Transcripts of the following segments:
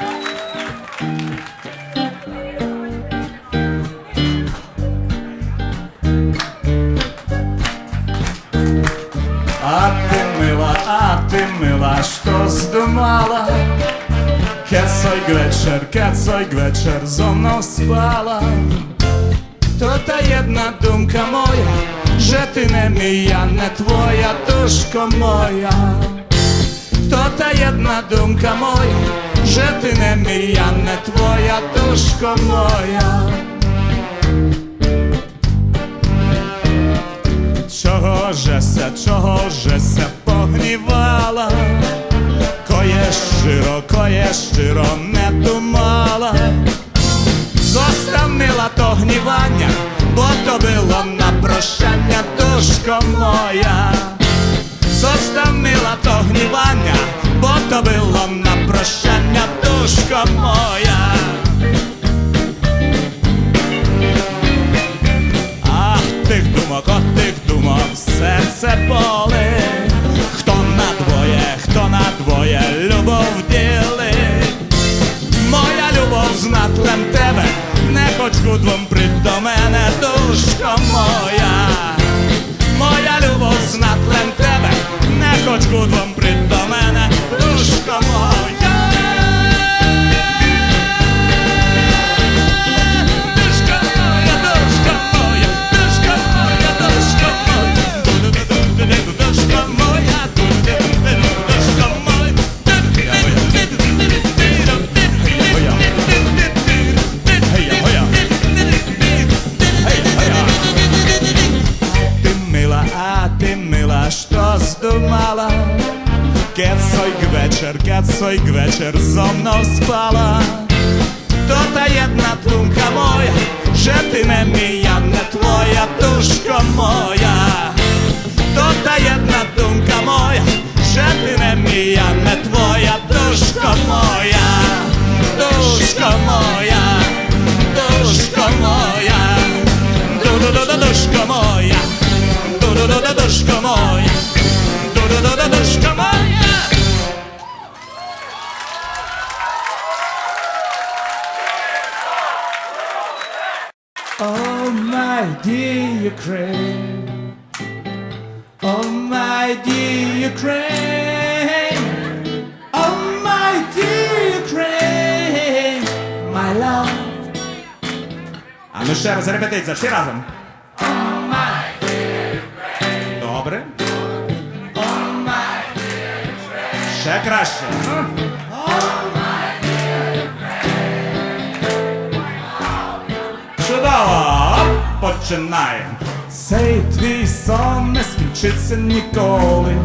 А ты мила, а ты мила, що здумала? Кецой вечір, кецой вечір зо мною спала. То та єдна думка моя, že ти не мія, не твоя душко моя. То та єдна думка моя, že ти не мія, не твоя душко моя. Чого же се, чого же се погнівала? Кое щиро, кое щиро не думала. Мила то гнівання, бо то було на прощання, душко моя. Душко моя. Моя любов з натлем тебе, не хоч гудвом мила, що здумала? Кецой вечір, кецой вечір зо мною спала. То та єдна думка моя, že ти не мія, Oh my dear Ukraine Oh my dear Ukraine Oh my dear Ukraine My love А ну ще раз репетиція, всі разом Oh my dear Ukraine Добре Oh my dear Ukraine Ще краще Чудово! Починаємо. Цей твій сон не скінчиться ніколи.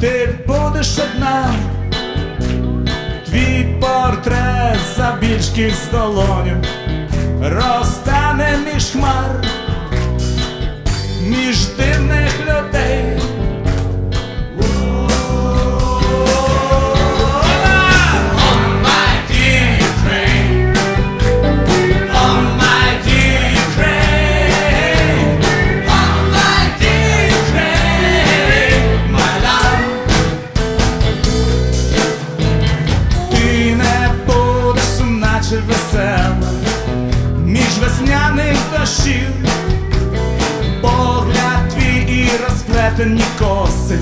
Ти будеш одна. Твій портрет забільшки з долоню розтане між хмар, між дивних людей. Весняних дощів, погляд твій і розплетені коси,